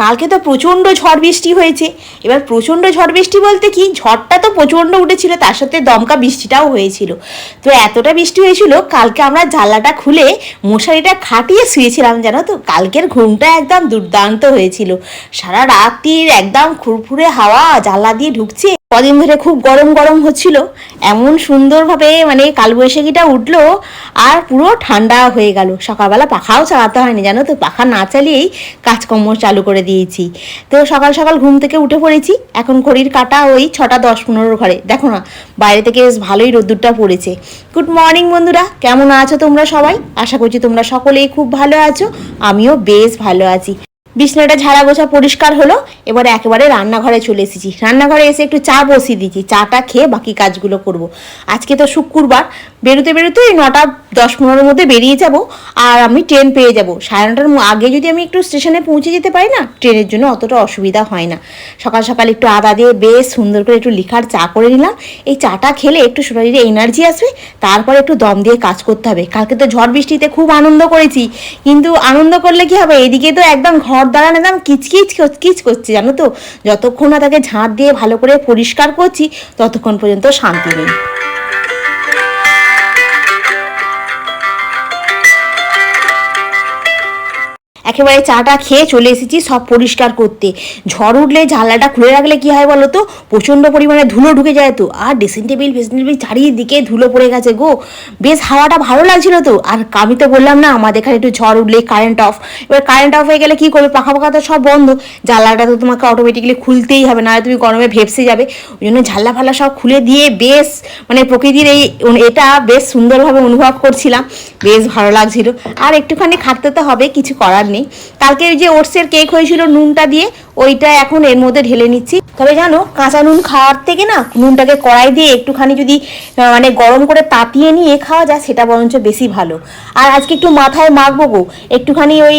কালকে তো প্রচণ্ড ঝড় বৃষ্টি হয়েছে। এবার প্রচণ্ড ঝড় বৃষ্টি বলতে কি? ঝড়টা তো প্রচণ্ড উঠেছিল, তার সাথে দমকা বৃষ্টিটাও হয়েছিল। তো এতটা বৃষ্টি হয়েছিল, কালকে আমরা জানলাটা খুলে মশারিটা খাটিয়ে শুয়েছিলাম, জানো তো? কালকের ঘুমটা একদম দুর্দান্ত হয়েছিল। সারা রাত্রির একদম খুরফুরে হাওয়া, জানলা দিয়ে ঢুকছে। কদিন ধরে খুব গরম গরম হচ্ছিল, এমন সুন্দরভাবে মানে কালবৈশাখীটা উঠল আর পুরো ঠান্ডা হয়ে গেল। সকালবেলা পাখাও চালাতে হয়নি, জানো তো? পাখা না চালিয়েই কাজকর্ম চালু করে দিয়েছি। তো সকাল সকাল ঘুম থেকে উঠে পড়েছি, এখন ঘড়ির কাটা ওই ছটা দশ পনেরো ঘরে। দেখো না, বাইরে থেকে বেশ ভালোই রোদ্দুরটা পড়েছে। গুড মর্নিং বন্ধুরা, কেমন আছো তোমরা সবাই? আশা করছি তোমরা সকলেই খুব ভালো আছো, আমিও বেশ ভালো আছি। বিছনাটা ঝাড়া গোছা পরিষ্কার হলো, এবারে একেবারে রান্নাঘরে চলে এসেছি। রান্নাঘরে এসে একটু চা বসিয়ে দিয়েছি, চাটা খেয়ে বাকি কাজগুলো করব। আজকে তো শুক্রবার, বেরোতে বেরোতে ওই নটা দশ পনেরোর মধ্যে বেরিয়ে যাব আর আমি ট্রেন পেয়ে যাব। সাড়ে নটার আগে যদি আমি একটু স্টেশনে পৌঁছে যেতে পারি না, ট্রেনের জন্য অতটা অসুবিধা হয় না। সকাল সকাল একটু আদা দিয়ে বেশ সুন্দর করে একটু লিখার চা করে নিলাম। এই চাটা খেলে একটু শরীরে এনার্জি আসবে, তারপরে একটু দম দিয়ে কাজ করতে হবে। কালকে তো ঝড় বৃষ্টিতে খুব আনন্দ করেছি, কিন্তু আনন্দ করলে কি হবে? এদিকে তো একদম ঘর দাঁড়ানো একদম কিচকিচ কিচ করছে, জানো তো? যতক্ষণ না তাকে ঝাঁট দিয়ে ভালো করে পরিষ্কার করছি, ততক্ষণ পর্যন্ত শান্তি নেই। একেবারে চাটা খেয়ে চলে এসেছি সব পরিষ্কার করতে। ঝড় উঠলে জানলাটা খুলে রাখলে কি হয় বলো তো? প্রচণ্ড পরিমাণে ধুলো ঢুকে যায় তো। আর ড্রেসিং টেবিল ফেসিং টেবিল চারিদিকে ধুলো পড়ে গেছে গো। বেশ হাওয়াটা ভালো লাগছিল তো। আর আমি তো বললাম না, আমাদের এখানে একটু ঝড় উঠলে কারেন্ট অফ এবার কারেন্ট অফ হয়ে গেলে কি করবে? পাখা পাখা তো সব বন্ধ। জানলাটা তো তোমাকে অটোমেটিক্যালি খুলতেই হবে না তুমি গরমে ভেপসে যাবে। ওই জন্য ঝাল্লা ফাল্লা সব খুলে দিয়ে বেশ মানে প্রকৃতির এই এটা বেশ সুন্দরভাবে অনুভব করছিলাম। বেশ ভালো লাগছিল। আর একটুখানি খাটতে তো হবে, কিছু করার নেই। কালকে ওই যে ওটসের কেক হয়েছিল নুনটা দিয়ে ওইটা এখন এর মধ্যে ঢেলে নিচ্ছি। তবে জানো, কাঁচা নুন খাওয়ার থেকে না, নুনটাকে কড়াই দিয়ে একটুখানি যদি মানে গরম করে তাতিয়ে নিয়ে খাওয়া যায়, সেটা বরঞ্চ বেশি ভালো। আর আজকে একটু মাথায় মাখবো গো, একটুখানি ওই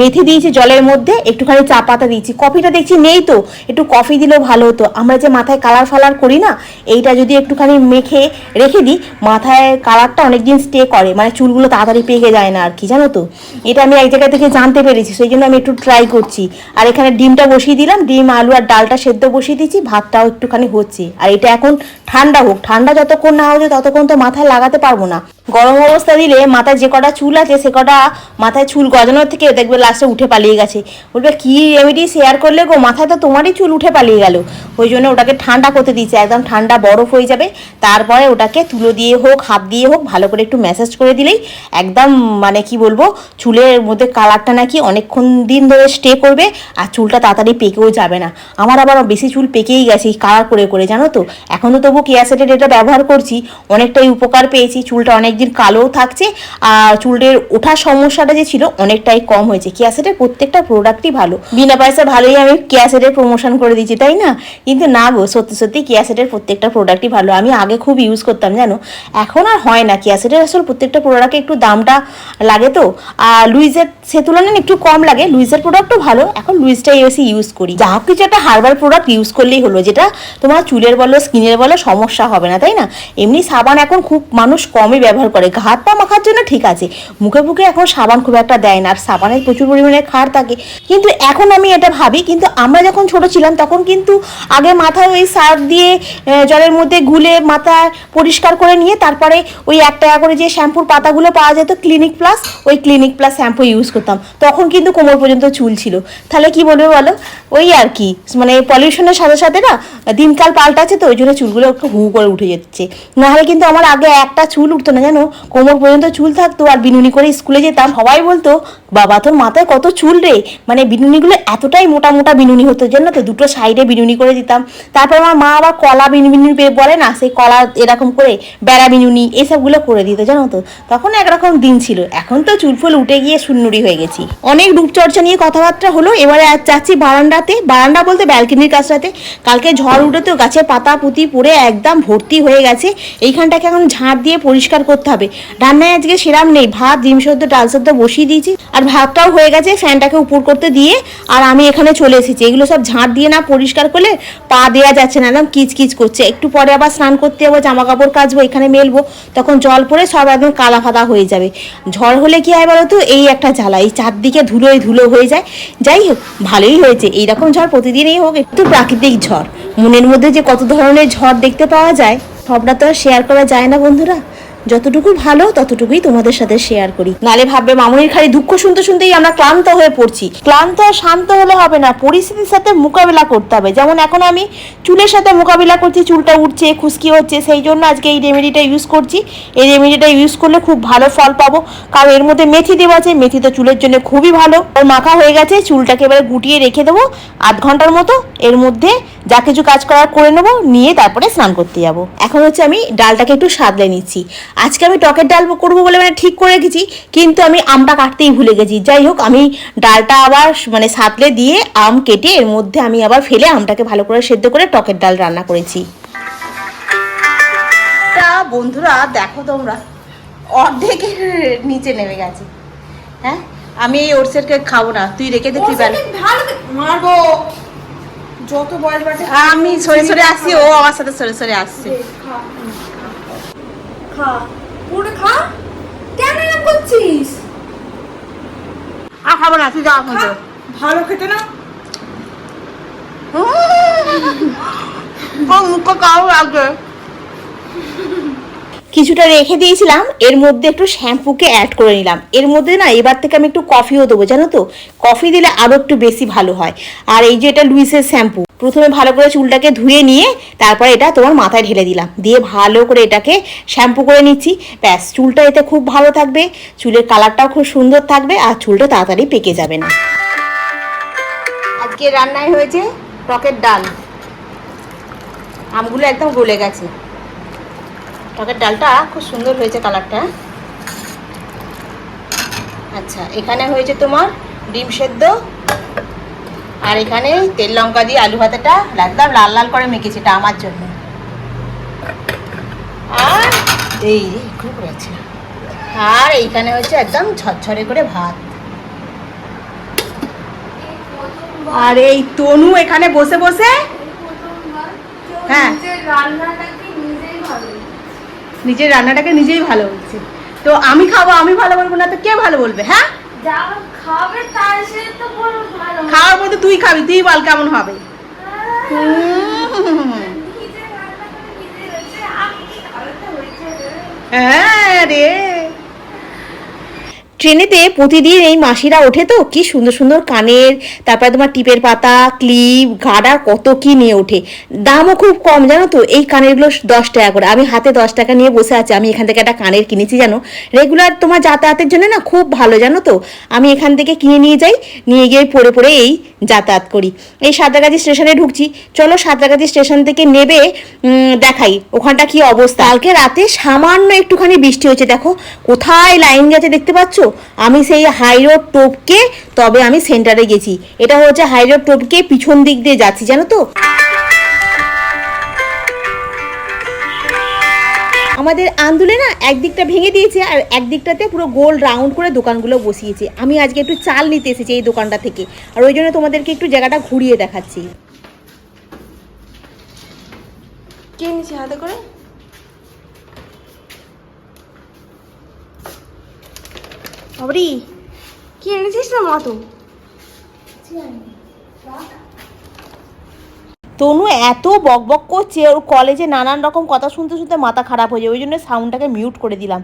মেথি দিয়েছি জলের মধ্যে, একটুখানি চা পাতা দিয়েছি। কফিটা দেখছি নেই তো, একটু কফি দিলেও ভালো হতো। আমরা যে মাথায় কালার ফালার করি না, এইটা যদি একটুখানি মেখে রেখে দিই, মাথায় কালারটা অনেকদিন স্টে করে মানে চুলগুলো তাড়াতাড়ি পেকে যায় না আর কি, জানো তো? এটা আমি এক জায়গা থেকে জানতে পেরেছি, সেই জন্য আমি একটু ট্রাই করছি। আর এখানে ডিমটা বসিয়ে দিলাম, ডিম, আলু আর ডালটা সেদ্ধ বসিয়ে দিচ্ছি ভাতটাও একটুখানি হচ্ছে। আর এটা এখন ঠান্ডা হোক, ঠান্ডা যতক্ষণ না হচ্ছে ততক্ষণ তো মাথায় লাগাতে পারব না। গরম অবস্থা দিলে মাথায় যে কটা চুল আছে, সে কটা মাথায় চুল গজানোর থেকে দেখবে লাস্টে উঠে পালিয়ে গেছে। বলবে, কি রেমেডি শেয়ার করলে গো? মাথায় তো তোমারই চুল উঠে পালিয়ে গেল। ওই জন্য ওটাকে ঠান্ডা করতে দিয়েছে, একদম ঠান্ডা বরফ হয়ে যাবে। তারপরে ওটাকে তুলো দিয়ে হোক, হাত দিয়ে হোক, ভালো করে একটু ম্যাসাজ করে দিলেই একদম মানে কি বলব, চুলের মধ্যে কালারটা নাকি অনেকক্ষণ দিন ধরে স্টে করবে আর চুলটা তাড়াতাড়ি পেকেও যাবে না। আমার আবার বেশি চুল পেকেই গেছে কালার করে করে, জানো তো? এখন তো তবু কেয়াসেটের এটা ব্যবহার করছি, অনেকটাই উপকার পেয়েছি, চুলটা অনেকদিন কালোও থাকছে, আর চুলের ওঠার সমস্যাটা যে ছিল অনেকটাই কম হয়েছে। কেয়াসেটের প্রত্যেকটা প্রোডাক্টই ভালো। বিনা পয়সা ভালোই আমি কেয়াসেটের প্রমোশন করে দিচ্ছি তাই না? কিন্তু না গো, সত্যি সত্যি কেয়াসেটের প্রত্যেকটা প্রোডাক্টই ভালো। আমি আগে খুব ইউজ করতাম, জানো? এখন আর হয় না। কেয়াসেটের আসলে প্রত্যেকটা প্রোডাক্টে একটু দামটা লাগে তো। আর লুইজের সে তুলনায় একটু কম লাগে। লুইজের প্রোডাক্টও ভালো। এখন লুইজটাই বেশি ইউজ করি। যা কিছু একটা হার্বাল প্রোডাক্ট ইউজ করলেই হলো, যেটা তোমার চুলের বলো স্কিনের বলো, সমস্যা হবে না, তাই না? এমনি সাবান এখন খুব মানুষ কমই ব্যবহার করে হাত পা মাখার জন্য ঠিক আছে। মুখে মুখে এখন সাবান খুব একটা দেয় না, আর সাবানের প্রচুর পরিমাণে খার থাকে। কিন্তু এখন আমি এটা ভাবি, কিন্তু আমরা যখন ছোট ছিলাম তখন কিন্তু আগে মাথায় ওই সার্ফ দিয়ে জলের মধ্যে গুলে মাথা পরিষ্কার করে নিয়ে তারপরে ওই এক টাকা করে যে শ্যাম্পুর পাতাগুলো পাওয়া যেত ক্লিনিক প্লাস ওই ক্লিনিক প্লাস শ্যাম্পু ইউজ করতাম। তখন কিন্তু কোমর পর্যন্ত চুল ছিল। তাহলে কি বলবে বলো? ওই আর কি মানে পলিউশনের সাথে সাথে না, দিনকাল পাল্টাচ্ছে তো, ওই জন্য চুলগুলো একটু হু করে উঠে যাচ্ছে। নাহলে কিন্তু আমার আগে একটা চুল উঠতো না, জানো? কোমর পর্যন্ত চুল থাকতো, আর বিনুনি করে স্কুলে যেতাম। সবাই বলতো, বাবা, তোর মাথায় কত চুল রে? মানে বিনুনিগুলো এতটাই মোটা মোটা বিনুনি হতো, জানো তো, দুটো সাইডে বিনুনি করে দিতাম। তারপর আমার মা আবার কলা বিনুনি বলে না, সেই কলা এরকম করে বেড়া বিনুনি, এসবগুলো করে দিত, জানো তো। তখন একরকম দিন ছিল। এখন তো চুল ফুল উঠে গিয়ে সুন্নুরি হয়ে গেছি। অনেক রূপচর্চা নিয়ে কথাবার্তা হলো। এবারে আজ যাচ্ছি বারান্দাতে। বারান্দা বলতে ব্যালকনির কাছটাতে। কালকে ঝড় উঠে তো গাছের পাতা পুঁতি পড়ে একদম ভর্তি হয়ে গেছে। এইখানটাকে এখন ঝাঁট দিয়ে পরিষ্কার করতে করতে হবে। রান্নায় আজকে সেরাম নেই। ভাত, ডিম সদ্য ডাল সদ্য বসিয়ে দিয়েছি। আর ভাতটাও হয়ে গেছে, ফ্যানটাকে উপর করতে দিয়ে। আর আমি এখানে চলে এসেছি। এগুলো সব ঝাঁট দিয়ে না পরিষ্কার করলে পা দেওয়া যাচ্ছে না, একদম কিচ কিচ করছে। একটু পরে আবার স্নান করতে যাব জামা কাপড় কাচবো, এখানে মেলবো। তখন জল পরে সব একদম কালা ফাদা হয়ে যাবে। ঝড় হলে কি হয় বলো তো? এই একটা জ্বালা। এই চারদিকে ধুলোয় ধুলো হয়ে যায়। যাই হোক, ভালোই হয়েছে। এইরকম ঝড় প্রতিদিনই হোক, একটু প্রাকৃতিক ঝড়। মনের মধ্যে যে কত ধরনের ঝড় দেখতে পাওয়া যায়, সবটা তো আর শেয়ার করা যায় না বন্ধুরা। যতটুকু ভালো, ততটুকুই তোমাদের সাথে শেয়ার করি। নালে ভাববে, মামুনির খালি দুঃখ শুনতে শুনতেই আমরা ক্লান্ত হয়ে পড়ছি। ক্লান্ত আর শান্ত হলে হবে না, পরিস্থিতির সাথে মোকাবিলা করতে হবে। যেমন এখন আমি চুলের সাথে মোকাবিলা করছি, চুলটা উঠছে খুশকি হচ্ছে, সেই জন্য আজকে এই রেমেডিটা ইউজ করছি। এই রেমেডিটা ইউজ করলে খুব ভালো ফল পাবো। কারণ এর মধ্যে মেথি দেওয়া আছে, মেথি তো চুলের জন্য খুবই ভালো। ওর মাখা হয়ে গেছে, চুলটাকে এবারে গুটিয়ে রেখে দেবো। আধ ঘণ্টার মতো এর মধ্যে যা কিছু কাজ করার করে নেব, নিয়ে তারপরে স্নান করতে যাব। এখন হচ্ছে আমি ডালটাকে একটু সাদলে নিচ্ছি। আজকে আমি টকের ডাল করব বলে মানে ঠিক করে রেখেছি কিন্তু আমি আমটা কাটতেই ভুলে গেছি। যাই হোক আমি ডালটা আবার মানে সাতলে দিয়ে আম কেটে এর মধ্যে আমি আবার ফেলে আমটাকে ভালো করে সেদ্ধ করে টকের ডাল রান্না করেছি। তা বন্ধুরা দেখো তোমরা অর্ধেকের নিচে নেমে গেছে। হ্যাঁ? আমি এই ওটসের কেক খাব না তুই রেখে দে তুই মারবো। যত বয়স বাড়ছে আমি সরে সরে আসছি ও আমার সাথে সরে সরে আসছে। খা পুরোটা পুরো খা। কেন এরকম করছিস? আর খাব না তুই যা খা। ভালো খেতে না? ও মুখ কাউ লাগে? কিছুটা রেখে দিয়েছিলাম, এর মধ্যে একটু শ্যাম্পুকে অ্যাড করে নিলাম। এর মধ্যে না, এবার থেকে আমি একটু কফিও দেবো, জানো তো? কফি দিলে আরও একটু বেশি ভালো হয়। আর এই যে এটা লুইসের শ্যাম্পু, প্রথমে ভালো করে চুলটাকে ধুয়ে নিয়ে তারপরে এটা তোমার মাথায় ঢেলে দিলাম। দিয়ে ভালো করে এটাকে শ্যাম্পু করে নিচ্ছি। ব্যাস, চুলটা এতে খুব ভালো থাকবে, চুলের কালারটাও খুব সুন্দর থাকবে, আর চুলটা তাড়াতাড়ি পেকে যাবে না। আজকে রান্নায় হয়েছে টকের ডাল। আমগুলো একদম গলে গেছে। টকের ডালটা, খুব সুন্দর হয়েছে কালারটা। আচ্ছা এখানে হয়েছে তোমার ডিম সেদ্ধ, আর এখানে তেল লঙ্কা দিয়ে আলু ভাতাটা একদম লাল লাল করে মেখেছি এটা আমার জন্য। আর এই খুব রয়েছে আর এইখানে হচ্ছে একদম ঝরঝরে করে ভাত। আর এই তনু এখানে বসে বসে হ্যাঁ। রান্নাটাকে নিজের রান্নাটাকে নিজেই ভালো বলছে। তো আমি খাব আমি ভালো বলব না তো কে ভালো বলবে হ্যাঁ? খাওয়ার পর তো তুই খাবি তুই বল কেমন হবে। হ্যাঁ রান্না করে নিজে হচ্ছে আমি কি খাওয়াতে হয়েছে রে? হ্যাঁ রে ট্রেনেতে প্রতিদিন এই মাসিরা ওঠে তো? কি সুন্দর সুন্দর কানের, তারপরে তোমার টিপের পাতা, ক্লিপ গাডার কত কি নিয়ে ওঠে। দামও খুব কম, জানো তো? এই কানেরগুলো দশ টাকা করে। আমি হাতে দশ টাকা নিয়ে বসে আছি। আমি এখান থেকে একটা কানের কিনেছি, জানো? রেগুলার তোমার যাতায়াতের জন্য না খুব ভালো, জানো তো? আমি এখান থেকে কিনে নিয়ে যাই, নিয়ে গিয়ে পরে পরে এই যাতায়াত করি। এই সাঁতরাগাছি স্টেশনে ঢুকছি। চলো সাঁতরাগাছি স্টেশন থেকে নেবে দেখাই। ওখানটা কি অবস্থা? কালকে রাতে সামান্য একটুখানি বৃষ্টি হয়েছে, দেখো। কোথায় লাইন গেছে দেখতে পাচ্ছ? আমি সেই হাই রোড টোপকে তবে আমি সেন্টারে গেছি। এটা হচ্ছে হাই রোড টোপকে পিছন দিক দিয়ে যাচ্ছি, জানো তো? আমাদের আন্দোলে না একদিকটা ভেঙে দিয়েছে আর একদিকটাতে পুরো গোল রাউন্ড করে দোকানগুলো বসিয়েছে। আমি আজকে একটু চাল নিতে এসেছি এই দোকানটা থেকে। আর ওই জন্য তোমাদেরকে একটু জায়গাটা ঘুরিয়ে দেখাচ্ছি। কে নিচে হাতে করে? বাবরি কি এনেছিস না মা তো তনু এত বকবক করছে ওর কলেজে নানান রকম কথা শুনতে শুনতে মাথা খারাপ হয়ে যায় ওই জন্য সাউন্ডটাকে মিউট করে দিলাম।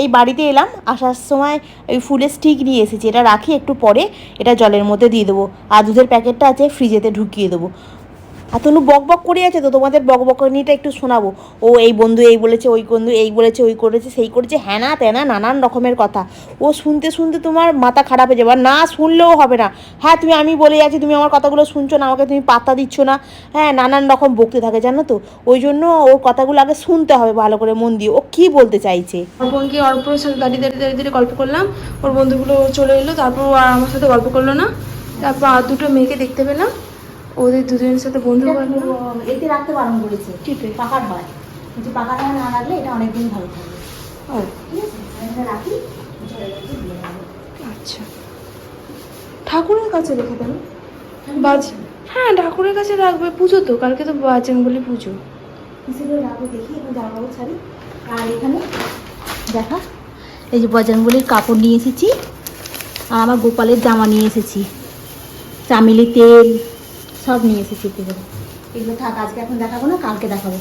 এই বাড়িতে এলাম আসার সময় ওই ফুলের স্টিক নিয়ে এসেছি এটা রাখি একটু পরে এটা জলের মধ্যে দিয়ে দেবো। আর দুধের প্যাকেটটা আছে ফ্রিজেতে ঢুকিয়ে দেবো। আর তনু বক বক করে আছে তো, তোমাদের বক বকনিটা একটু শোনাবো। ও এই বন্ধু এই বলেছে, ওই বন্ধু এই বলেছে, ওই করেছে, সেই করেছে হ্যানা তেনা নানান রকমের কথা। ও শুনতে শুনতে তোমার মাথা খারাপ হয়ে যাবে। না শুনলেও হবে না। হ্যাঁ তুমি আমি বলে যাচ্ছি তুমি আমার কথাগুলো শুনছো না, আমাকে তুমি পাত্তা দিচ্ছ না। হ্যাঁ নানান রকম বকতে থাকে, জানো তো? ওই জন্য ওর কথাগুলো আগে শুনতে হবে ভালো করে, মন দিয়ে। ও কি বলতে চাইছে? অর্পণকে অর্পণের সাথে দাঁড়িয়ে দাঁড়িয়ে দাঁড়িয়ে দাঁড়িয়ে গল্প করলাম। ওর বন্ধুগুলো চলে এলো, তারপর আর আমার সাথে গল্প করল না। তারপর দুটো মেয়েকে দেখতে পেলাম। ওদের দুজনের সাথে বন্ধু এতে রাখতে বারণ করেছে। টিপে পাকার হয়। কিন্তু পাকার হয় না রাখলে এটা অনেকদিন ভালো থাকবে। ও। ঠিক আছে? রাখি। দেবো আচ্ছা। ঠাকুরের কাছে রেখে দেন বাজ হ্যাঁ ঠাকুরের কাছে রাখবে। পুজো তো কালকে তো বাজেন বলি পুজো। রাখব দেখি এখন জামা ছাড়ি। আর এখানে দেখা এই যে বজরঙ্গলির কাপড় নিয়ে এসেছি। আর আমার গোপালের জামা নিয়ে এসেছি। চামেলি তেল সব নিয়ে এসেছি এগুলো এগুলো থাক আজকে এখন দেখাবো না কালকে দেখাবো।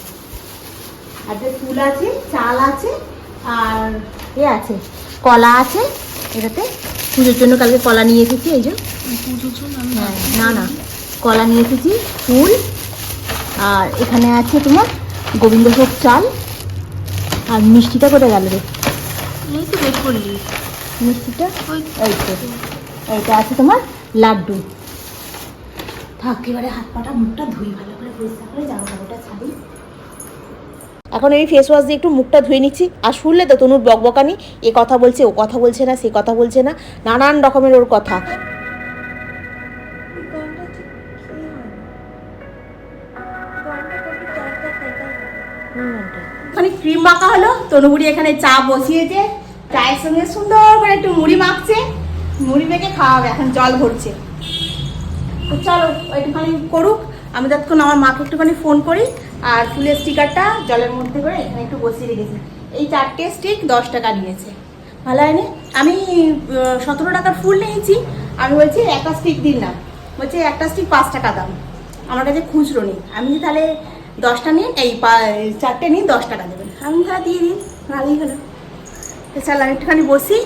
আর যে ফুল আছে চাল আছে আর এ আছে কলা আছে এটাতে পুজোর জন্য কালকে কলা নিয়ে এসেছি এই জন্য হ্যাঁ না না কলা নিয়ে এসেছি ফুল আর এখানে আছে তোমার গোবিন্দভোগ চাল আর মিষ্টিটা কোথায় গেল রে? মিষ্টিটা? এইটা আছে তোমার লাড্ডু। থাক এবারে হাত পাটা মুখটা ধুই ভালো করে পরিষ্কার করে জামা কাপড়টা ছাড়ি। এখন আমি ফেস ওয়াশ দিয়ে একটু মুখটা ধুয়ে নিচ্ছি। আর শুনলে তো তনুর বকবকানি এ কথা বলছে ও কথা বলছে না সে কথা বলছে না নানান রকমের ওর কথা। ওখানে ক্রিম মাখা হলো তনুবুড়ি এখানে চা বসিয়েছে চায়ের সঙ্গে সুন্দর করে একটু মুড়ি মাখছে মুড়ি মেখে খাওয়াবে এখন জল ভরছে। চলো একটুখানি করুক। আমি ততক্ষণ আমার মাকে একটুখানি ফোন করি, আর ফুলের স্টিকারটা জলের মধ্যে করে এখানে একটু বসিয়ে রেখেছি। এই চারটে স্টিক দশ টাকা নিয়েছে ভালো হয়নি? আমি সতেরো টাকার ফুল নিয়েছি। আমি বলছি, একটা স্টিক দিন না। বলছে, একটা স্টিক পাঁচ টাকা দাম। আমার কাছে খুচরো নেই। আমি তাহলে দশটা নিন, এই পা- চারটে নিন, দশ টাকা দেবেন। আমি তাহলে দিয়ে দিন, ভালোই হলো। চল, আমি একটুখানি বসি,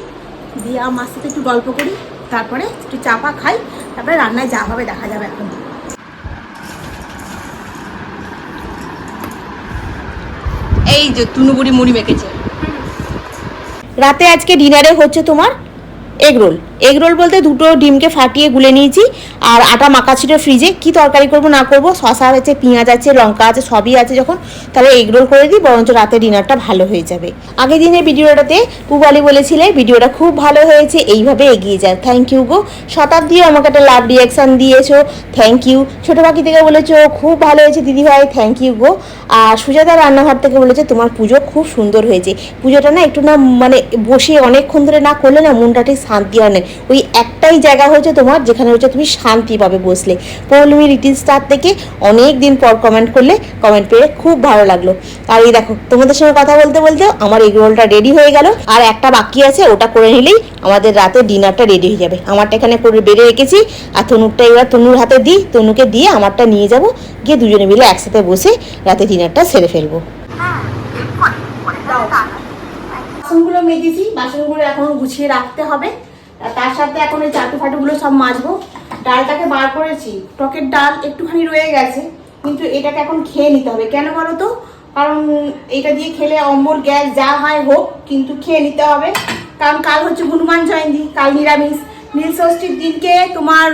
দিয়ে আমার সাথে একটু গল্প করি। তারপরে একটু চা পা খাই তারপরে রান্নায় যা হবে দেখা যাবে এখন। এই যে তুনুবুড়ি মুড়ি মেখেছে। রাতে আজকে ডিনারে হচ্ছে তোমার এগ রোল। এগ রোল বলতে দুটো ডিমকে ফাটিয়ে গুলে নিয়েছি, আর আটা মাখা ছিল ফ্রিজে কি তরকারি করব না করব? শশা আছে, পেঁয়াজ আছে, লঙ্কা আছে, সবই আছে যখন। তাহলে এগ রোল করে দিই, বরঞ্চ রাতে ডিনারটা ভালো হয়ে যাবে। আগের দিনের ভিডিওটাতে পুবালি বলেছিলে, ভিডিওটা খুব ভালো হয়েছে, এইভাবে এগিয়ে যায় থ্যাংক ইউ গো। শতাব্দীও আমাকে একটা লাভ রিয়াকশান দিয়েছ। থ্যাংক ইউ ছোটো পাখি থেকে বলেছ, খুব ভালো হয়েছে দিদিভাই থ্যাংক ইউ গো। আর সুজাতা রান্নাঘর থেকে বলেছে, তোমার পুজো খুব সুন্দর হয়েছে। পুজোটা না একটু না মানে বসে অনেকক্ষণ ধরে না করলে না মনটা ঠিক শান্তি না। ওই একটাই জায়গা হয়েছে তোমার, যেখানে হচ্ছে তুমি শান্তি পাবে বসলে। পৌলমি লিটিল স্টার থেকে অনেক দিন পর কমেন্ট করলে কমেন্ট পেয়ে খুব ভালো লাগল। আর এই দেখো, তোমাদের সঙ্গে কথা বলতে বলতে আমার এগ রোলটা রেডি হয়ে গেল। আর একটা বাকি আছে, ওটা করে নিলেই আমাদের রাতে ডিনারটা রেডি হয়ে যাবে। আমারটা এখানে করে বেড়ে রেখেছি, আর তনুরটা এবার তনুর হাতে দিই, তনুকে দিয়ে আমারটা নিয়ে যাব। গিয়ে দুজনে মিলে একসাথে বসে রাতে ডিনারটা সেরে ফেলব। বাসনগুলো বাসনগুলো এখন গুছিয়ে রাখতে হবে। তার সাথে এখন এই চাটু ফাটুগুলো সব মাজবো। ডালটাকে বার করেছি। টকের ডাল একটুখানি রয়ে গেছে, কিন্তু এটাকে এখন খেয়ে নিতে হবে। কেন বলো তো? কারণ এটা দিয়ে খেলে অম্বল, গ্যাস যা হয় হোক, কিন্তু খেয়ে নিতে হবে। কারণ কাল হচ্ছে হনুমান জয়ন্তী, কাল নিরামিষ। নীল ষষ্ঠীর দিনকে তোমার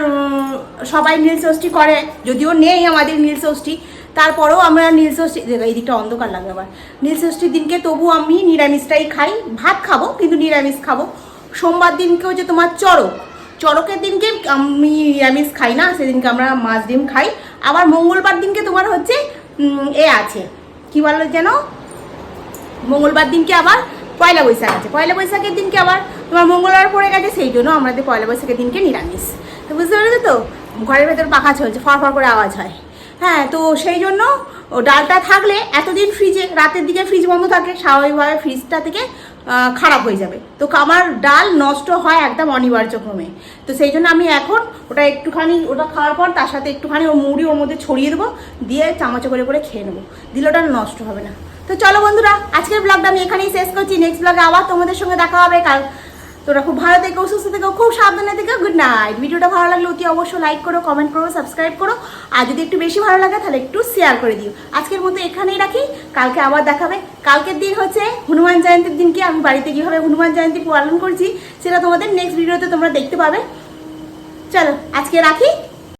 সবাই নীল ষষ্ঠী করে, যদিও নেই আমাদের নীল ষষ্ঠী। তারপরেও আমরা নীল ষষ্ঠী, এই দিকটা অন্ধকার লাগে আবার। নীল ষষ্ঠীর দিনকে তবু আমি নিরামিষটাই খাই। ভাত খাব, কিন্তু নিরামিষ খাব। সোমবার দিনকে হচ্ছে তোমার চড়ক। চড়কের দিনকে আমি নিরামিষ খাই না, সেদিনকে আমরা মাছ ডিম খাই। আবার মঙ্গলবার দিনকে তোমার হচ্ছে এ আছে। কি বলো যেন? মঙ্গলবার দিনকে আবার পয়লা বৈশাখ আছে। পয়লা বৈশাখের দিনকে আবার তোমার মঙ্গলবার পড়ে গেছে, সেই জন্য আমাদের পয়লা বৈশাখের দিনকে নিরামিষ। তো বুঝতে পেরেছ তো? ঘরের ভেতর পাখা চলছে ফর ফর করে আওয়াজ হয়। হ্যাঁ তো সেই জন্য ডালটা থাকলে এতদিন ফ্রিজে রাতের দিকে ফ্রিজ বন্ধ থাকে, স্বাভাবিকভাবে ফ্রিজটা থেকে খারাপ হয়ে যাবে। তো আমার ডাল নষ্ট হয় একদম অনিবার্য ক্রমে। তো সেই জন্য আমি এখন ওটা একটুখানি, ওটা খাওয়ার পর তার সাথে একটুখানি ও মুড়ি ওর মধ্যে ছড়িয়ে দেবো, দিয়ে চামচে করে করে খেয়ে নেব। দিলে ওটা নষ্ট হবে না। তো চলো বন্ধুরা, আজকের ব্লগটা আমি এখানেই শেষ করছি। নেক্সট ব্লগে আবার তোমাদের সঙ্গে দেখা হবে। কাল তোরা খুব ভালো থেকো, সুস্থ থেকো, খুব সাবধানে থেকো গুড নাইট ভিডিওটা ভালো লাগলে অতি অবশ্যই লাইক করো কমেন্ট করো সাবস্ক্রাইব করো। আর যদি একটু বেশি ভালো লাগে, তাহলে একটু শেয়ার করে দিও। আজকের মতো এখানেই রাখি। কালকে আবার দেখাবে কালকের দিন হচ্ছে হনুমান জয়ন্তীর দিনকে আমি বাড়িতে কীভাবে হনুমান জয়ন্তী পালন করছি। সেটা তোমাদের নেক্সট ভিডিওতে তোমরা দেখতে পাবে। চলো, আজকে রাখি।